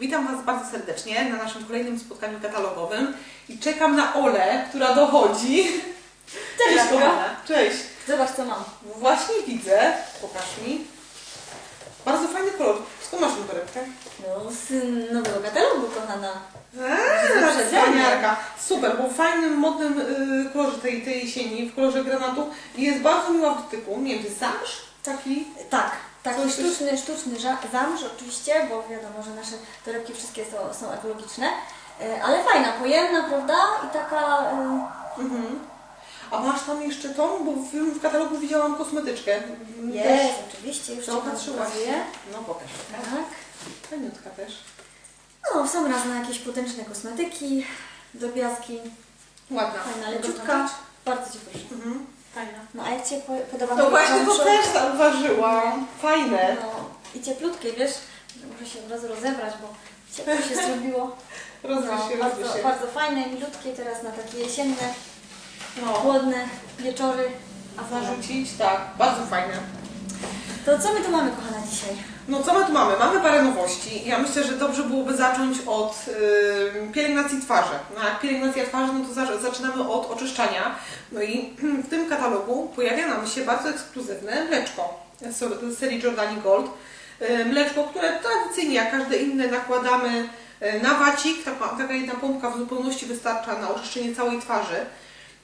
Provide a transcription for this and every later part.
Witam Was bardzo serdecznie na naszym kolejnym spotkaniu katalogowym i czekam na Olę, która dochodzi. Cześć, kochana. Cześć. Zobacz co mam. Właśnie widzę, pokaż mi. Bardzo fajny kolor. Skąd masz tę torebkę? No, z nowego katalogu, kochana. Eee. Wspaniarka. Super, bo w fajnym, modnym y, kolorze tej, tej jesieni, w kolorze granatu i jest bardzo miła w dotyku. Nie wiem, zamsz? Taki? Tak, taki Coś- sztuczny, sztuczny zamrz oczywiście, bo wiadomo, że nasze torebki wszystkie są, są ekologiczne. E, Ale fajna, pojemna, prawda? I taka... e, Mhm. A masz tam jeszcze tą? Bo w, w katalogu widziałam kosmetyczkę. Jest, Też oczywiście, już To Ci tam opatrzyłaś pokazuję. się? No pokaż. Tak. Fajniutka też. No, są razne jakieś potężne kosmetyki, drobiazgi. Ładna. Fajna, leciutka. Bardzo Ci proszę. Mhm. Fajna. No, a jak Ci po- podoba To moje właśnie to też zauważyłam. Fajne. No, i cieplutkie, wiesz? Muszę się od razu rozebrać, bo ciepło się zrobiło. Rozwój No, się, bardzo, się. bardzo fajne, milutkie teraz na takie jesienne, No. chłodne wieczory. A zarzucić? Tak. Bardzo fajne. To co my tu mamy, kochana, dzisiaj? No co my tu mamy? Mamy parę nowości. Ja myślę, że dobrze byłoby zacząć od pielęgnacji twarzy. No jak pielęgnacja twarzy, no to za, zaczynamy od oczyszczania. No i w tym katalogu pojawia nam się bardzo ekskluzywne mleczko z serii Giordani Gold. Mleczko, które tradycyjnie, jak każde inne, nakładamy y, na wacik. Taka, taka jedna pompka w zupełności wystarcza na oczyszczenie całej twarzy.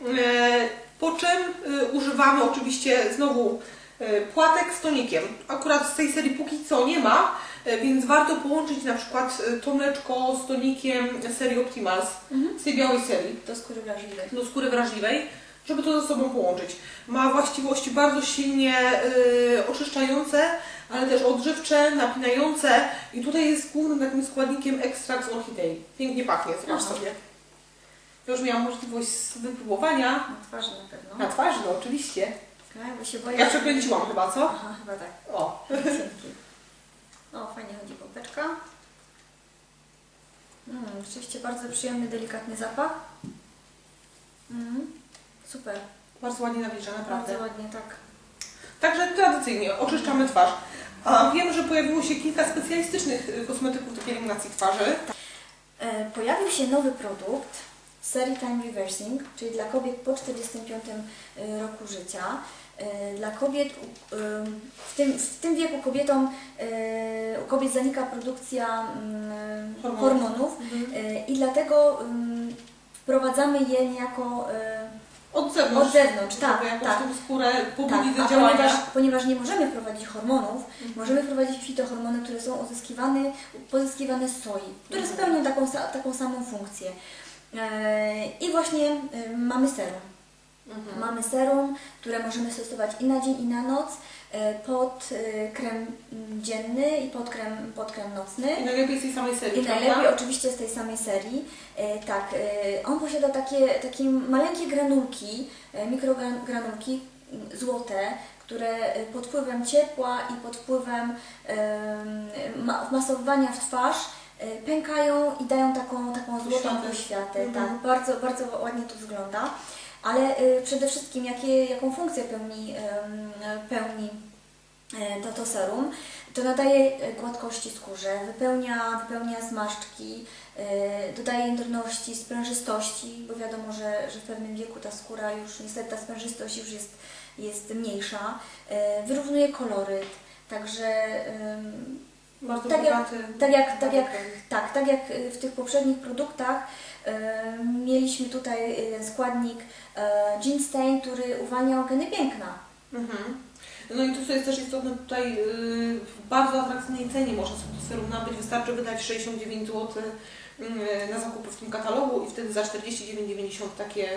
Y, Po czym y, używamy oczywiście znowu płatek z tonikiem. Akurat z tej serii póki co nie ma, y, więc warto połączyć na przykład y, to mleczko z tonikiem serii Optimals, z tej białej serii Do skóry wrażliwej. do skóry wrażliwej, żeby to ze sobą połączyć. Ma właściwości bardzo silnie y, oczyszczające, ale też odżywcze, napinające i tutaj jest głównym takim składnikiem ekstrakt z orchidei. Pięknie pachnie, zobacz Aha. sobie. Ja już miałam możliwość wypróbowania Na twarzy na pewno. na twarzy, no oczywiście. Tak, bo się boję. Ja przekręciłam chyba, co? Aha, chyba tak. O. O, fajnie chodzi pompeczka. Mm, rzeczywiście bardzo przyjemny, delikatny zapach. Mm, super, bardzo ładnie nawilża, naprawdę. bardzo ładnie, tak. Także tradycyjnie oczyszczamy twarz. A wiem, że pojawiło się kilka specjalistycznych y, kosmetyków do pielęgnacji twarzy. E, Pojawił się nowy produkt serii Time Reversing, czyli dla kobiet po 45 e, roku życia. E, Dla kobiet, w tym, w tym wieku kobietom, e, u kobiet zanika produkcja mm, Hormonów. hormonów e, i dlatego wprowadzamy je niejako Od zewnątrz. od zewnątrz. Tak, tak. tą skórę Tak, do działania. ponieważ, ponieważ nie możemy wprowadzić hormonów, możemy wprowadzić fitohormony, które są uzyskiwane, pozyskiwane z soi, które Mhm. spełnią taką, taką samą funkcję. I właśnie mamy serum. Mhm. Mamy serum, które możemy stosować i na dzień, i na noc, e, pod e, krem mm, dzienny i pod krem, pod krem nocny. I najlepiej z tej samej serii, I prawda? najlepiej oczywiście z tej samej serii. E, tak, on posiada takie, takie maleńkie granulki, mikrogranulki m, złote, które pod wpływem ciepła i pod wpływem em, ma, wmasowywania w twarz pękają i dają taką, taką złotą Poświatę. poświatę. Mhm. Tak, bardzo, bardzo ładnie to wygląda. Ale e, przede wszystkim jakie, jaką funkcję pełni, pełni e, to, to serum, to nadaje e, gładkości skórze, wypełnia, wypełnia zmarszczki, e, dodaje jędrności, sprężystości, bo wiadomo, że, że w pewnym wieku ta skóra już, niestety ta sprężystość już jest, jest mniejsza, wyrównuje koloryt, także Bardzo tak jak, tak jak, tak jak, tak, tak jak y, w tych poprzednich produktach mieliśmy tutaj jeden składnik e, ginseng, który uwalnia geny piękna. Mhm. No i to, co jest też istotne tutaj, w bardzo atrakcyjnej cenie można sobie to serum nabyć. Wystarczy wydać 69 zł yy, na zakupy w tym katalogu i wtedy za 49,90 takie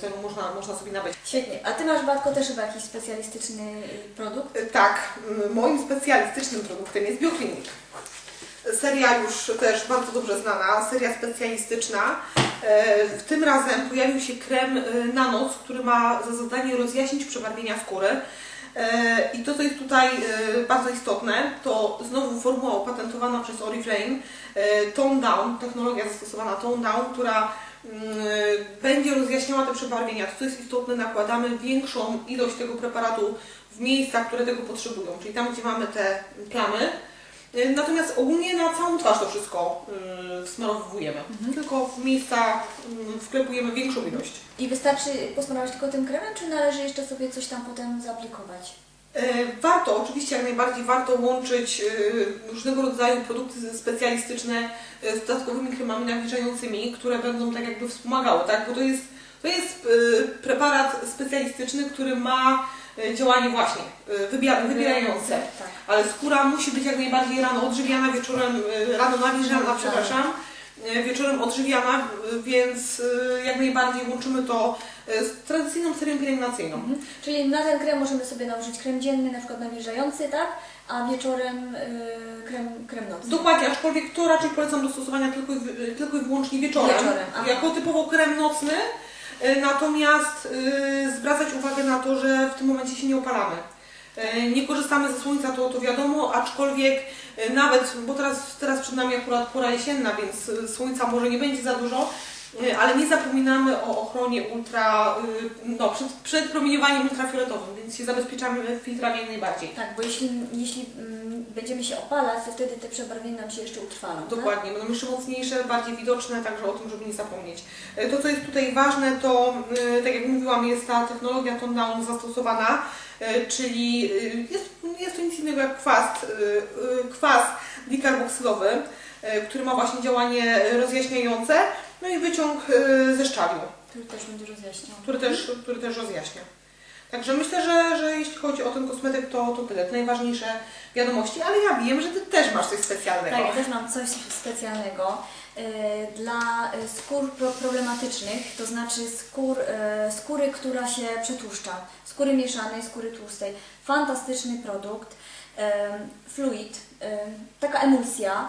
serum można, można sobie nabyć. Świetnie. A Ty masz, Batko, też chyba jakiś specjalistyczny y, produkt? Tak, moim specjalistycznym produktem jest Bioklinik. Seria już też bardzo dobrze znana, seria specjalistyczna. E, W tym razem pojawił się krem e, na noc, który ma za zadanie rozjaśnić przebarwienia skóry. E, I to, co jest tutaj bardzo istotne, to znowu formuła opatentowana przez Oriflame, Tone Down, technologia zastosowana Tone Down, która mm, będzie rozjaśniała te przebarwienia. To, co jest istotne, nakładamy większą ilość tego preparatu w miejscach, które tego potrzebują, czyli tam, gdzie mamy te plamy, Natomiast ogólnie na całą twarz to wszystko y, smarowujemy. Tylko w miejscach y, wklepujemy większą ilość. I wystarczy posmarować tylko tym kremem, czy należy jeszcze sobie coś tam potem zaaplikować? E, Warto, oczywiście jak najbardziej warto łączyć różnego rodzaju produkty specjalistyczne z dodatkowymi kremami nawilżającymi, które będą tak jakby wspomagały, tak? Bo to jest, to jest e, preparat specjalistyczny, który ma e, działanie właśnie e, wybia- wybierające. Tak. Ale skóra musi być jak najbardziej rano odżywiana, wieczorem rano nawilżana, Tak. przepraszam, wieczorem odżywiana, więc jak najbardziej łączymy to z tradycyjną serią pielęgnacyjną. Mhm. Czyli na ten krem możemy sobie nałożyć krem dzienny, na przykład nawilżający, tak? A wieczorem y, krem, krem nocny. Dokładnie, aczkolwiek to raczej polecam do stosowania tylko i, tylko i wyłącznie wieczorem, Wieczorem, aha. jako typowo krem nocny, y, natomiast y, zwracać uwagę na to, że w tym momencie się nie opalamy. Y, Nie korzystamy ze słońca, to, to wiadomo, aczkolwiek nawet, bo teraz, teraz przed nami akurat pora jesienna, więc słońca może nie będzie za dużo, ale nie zapominamy o ochronie ultra, y, no, przed, przed promieniowaniem ultrafioletowym, więc się zabezpieczamy filtrami jak najbardziej. Tak, bo jeśli, jeśli mm, będziemy się opalać, to wtedy te przebarwienia nam się jeszcze utrwalą. tak? Dokładnie, będą jeszcze mocniejsze, bardziej widoczne, także o tym, żeby nie zapomnieć. E, To, co jest tutaj ważne, to tak jak mówiłam, jest ta technologia Down zastosowana, czyli jest, jest to nic innego jak kwas, kwas dikarboksylowy, który ma właśnie działanie rozjaśniające, no i wyciąg e, ze szczawiu, Który też będzie rozjaśniał. który też, który też rozjaśnia. Także myślę, że, że jeśli chodzi o ten kosmetyk, to, to tyle, to najważniejsze wiadomości, ale ja wiem, że Ty też masz coś specjalnego. Tak, ja też mam coś specjalnego y, dla y, skór pro problematycznych, to znaczy skór, y, skóry, która się przetłuszcza, skóry mieszanej, skóry tłustej. Fantastyczny produkt, y, fluid, y, taka emulsja.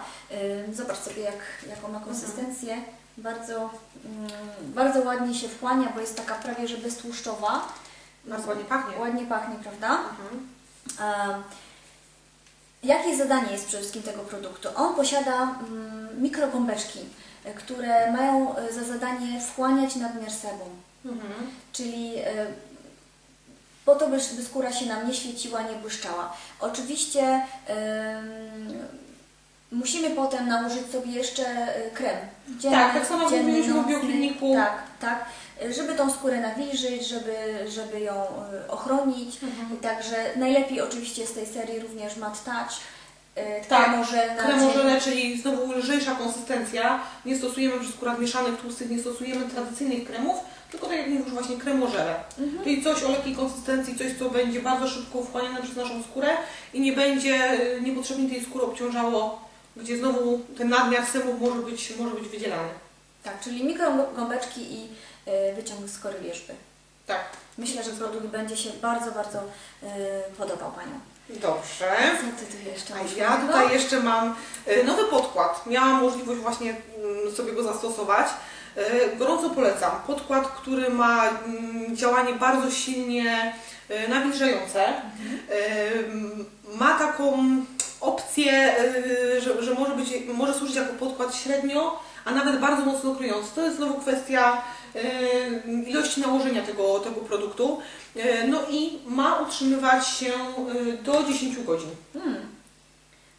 Y, Zobacz sobie, jak, jaką ma konsystencję. Bardzo, mm, bardzo ładnie się wchłania, bo jest taka prawie że beztłuszczowa. Bardzo ładnie pachnie. Ładnie pachnie, prawda? Mhm. Jakie zadanie jest przede wszystkim tego produktu? On posiada mm, mikrogąbeczki, e, które mają e, za zadanie wchłaniać nadmiar sebum, Mhm. czyli e, po to, by, skóra się nam nie świeciła, nie błyszczała. Oczywiście musimy potem nałożyć sobie jeszcze e, krem. Dzienny, Tak, tak samo dzienny, mówiliśmy o biokliniku. Tak, tak. Żeby tą skórę nawilżyć, żeby, żeby ją e, ochronić. Mhm. Także najlepiej oczywiście z tej serii również Matte Touch. e, Tak, kremożelna, Kremożele, czyli znowu lżejsza konsystencja. Nie stosujemy przy skórach mieszanych, tłustych, nie stosujemy tradycyjnych kremów, tylko tak jak mówisz właśnie kremożele. Mhm. Czyli coś o lekkiej konsystencji, coś co będzie bardzo szybko wchłaniane przez naszą skórę i nie będzie y, niepotrzebnie tej skóry obciążało, gdzie znowu ten nadmiar sebum może być, może być wydzielany. Tak, czyli mikrogąbeczki i e, wyciąg z kory wierzby. Tak, Myślę, że produkt będzie się bardzo, bardzo e, podobał Paniom. dobrze. Co Ty tu jeszcze masz? ja tutaj jeszcze mam e, nowy podkład. Miałam możliwość właśnie mm, sobie go zastosować. Gorąco polecam. Podkład, który ma mm, działanie bardzo silnie nawilżające. E, m, Ma taką opcję, e, że, że może, być, może służyć jako podkład średnio, a nawet bardzo mocno kryjący. To jest znowu kwestia e, ilości nałożenia tego, tego produktu. E, No i ma utrzymywać się do 10 godzin. Hmm.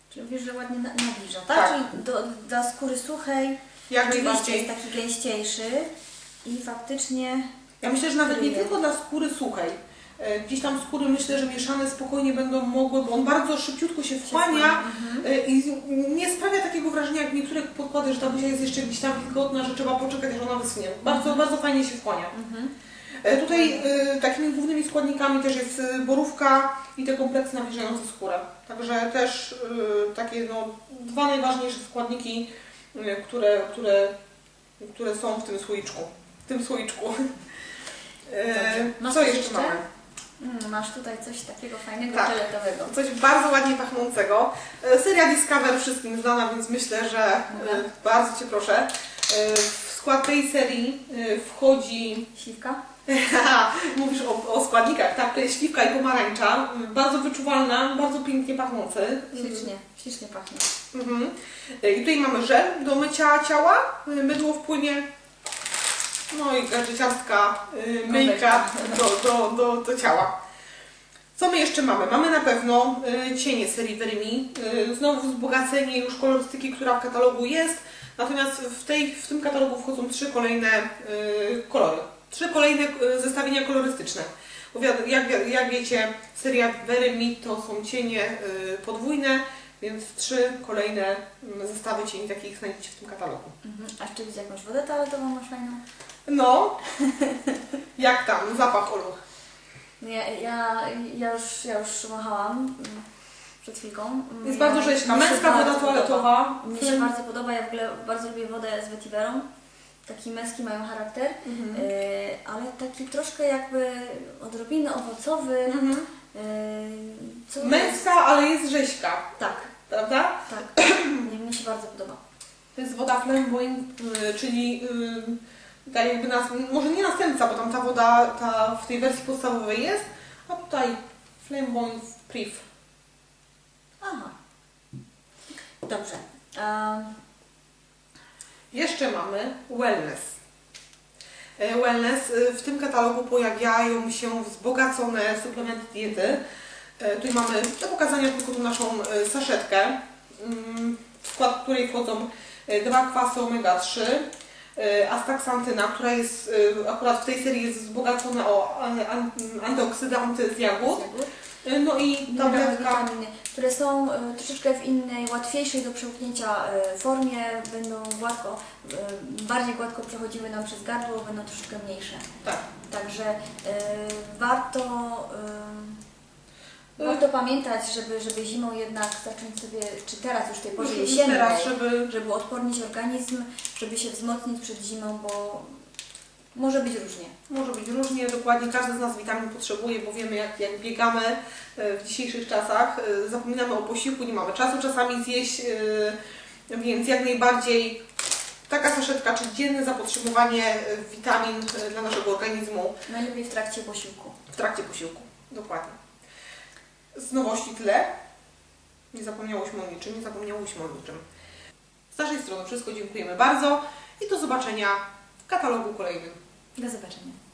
Czyli mówisz, że ładnie na- nawilża, tak? Tak. Czyli do, dla skóry suchej Jak oczywiście jest taki gęściejszy i faktycznie Ja myślę, że nawet nie tylko dla skóry suchej. E, Gdzieś tam skóry myślę, że mieszane spokojnie będą mogły, bo on bardzo szybciutko się wchłania Mhm. e, i nie sprawia takiego wrażenia jak niektóre podkłady, że ta buzia jest jeszcze gdzieś tam wilgotna, że trzeba poczekać aż ona wyschnie. Bardzo, bardzo fajnie się wchłania. Mhm. E, Tutaj takimi głównymi składnikami też jest borówka i te kompleksy nawilżające skórę. Także też takie no, dwa najważniejsze składniki, które, które, które są w tym słoiczku. W tym słoiczku. Dobrze. Co jeszcze? mamy? Mm, masz tutaj coś takiego fajnego, Tak. fioletowego. Coś bardzo ładnie pachnącego. E, Seria Discover wszystkim znana, więc myślę, że e, Mogę? bardzo Cię proszę. E, W skład tej serii e, wchodzi Śliwka? Mówisz o, o składnikach, tak? To jest śliwka i pomarańcza. Bardzo wyczuwalna, bardzo pięknie pachnący. Ślicznie, ślicznie pachnie. Mhm. I tutaj mamy żel do mycia ciała. Mydło wpłynie. No i gadżeciarska y, myjka do, do, do, do ciała. Co my jeszcze mamy? Mamy na pewno y, cienie serii Verimi. Y, znowu wzbogacenie już kolorystyki, która w katalogu jest. Natomiast w, tej, w tym katalogu wchodzą trzy kolejne y, kolory. Trzy kolejne zestawienia kolorystyczne. Jak, jak wiecie, seria Verimi to są cienie podwójne, więc trzy kolejne mm, zestawy cieni takich znajdziecie w tym katalogu. Mhm. A jeszcze widzę jakąś wodę toaletową masz fajną? No, jak tam? Zapach Olu. Ja, ja, ja, już, ja już machałam mm, przed chwilką. Mm, Jest ja- bardzo się Męska woda toaletowa. Mnie się bardzo podoba, ja w ogóle bardzo lubię wodę z vetiverą. Taki męski mają charakter, Mhm. yy, ale taki troszkę jakby odrobinę owocowy. Mhm. Yy, co Męska, ale jest rzeźka, Tak, prawda? tak. Nie, mnie się bardzo podoba. To jest woda flamboyant, y, czyli y, tak jakby nas, może nie następca, bo tam ta woda ta w tej wersji podstawowej jest, a tutaj flamboyant priv. Aha. Dobrze. Um, Jeszcze mamy wellness. E, Wellness, y, w tym katalogu pojawiają się wzbogacone suplementy diety. E, Tutaj mamy do pokazania tylko tą naszą e, saszetkę, mm, w skład której wchodzą e, dwa kwasy omega-3, e, astaksantyna, która jest e, akurat w tej serii jest wzbogacona o an- an- antyoksydanty z jagód, E, no i Minerały, witaminy, które są e, troszeczkę w innej, łatwiejszej do przełknięcia e, formie, będą gładko, e, bardziej gładko przechodziły nam przez gardło, będą troszeczkę mniejsze. tak, Także e, warto, e, warto pamiętać, żeby, żeby zimą jednak zacząć sobie, czy teraz już w tej porze Już jesiennej, teraz, żeby żeby odpornić organizm, żeby się wzmocnić przed zimą, bo może być różnie. Może być różnie, dokładnie każdy z nas witamin potrzebuje, bo wiemy jak, jak biegamy e, w dzisiejszych czasach, e, zapominamy o posiłku, nie mamy czasu czasami zjeść, e, więc jak najbardziej taka saszetka, czy dzienne zapotrzebowanie witamin dla naszego organizmu Najlepiej w trakcie posiłku. w trakcie posiłku. Dokładnie. Z nowości tyle. Nie zapomniałyśmy o niczym, nie zapomniałyśmy o niczym. Z naszej strony wszystko dziękujemy bardzo i do zobaczenia w katalogu kolejnym. Do zobaczenia.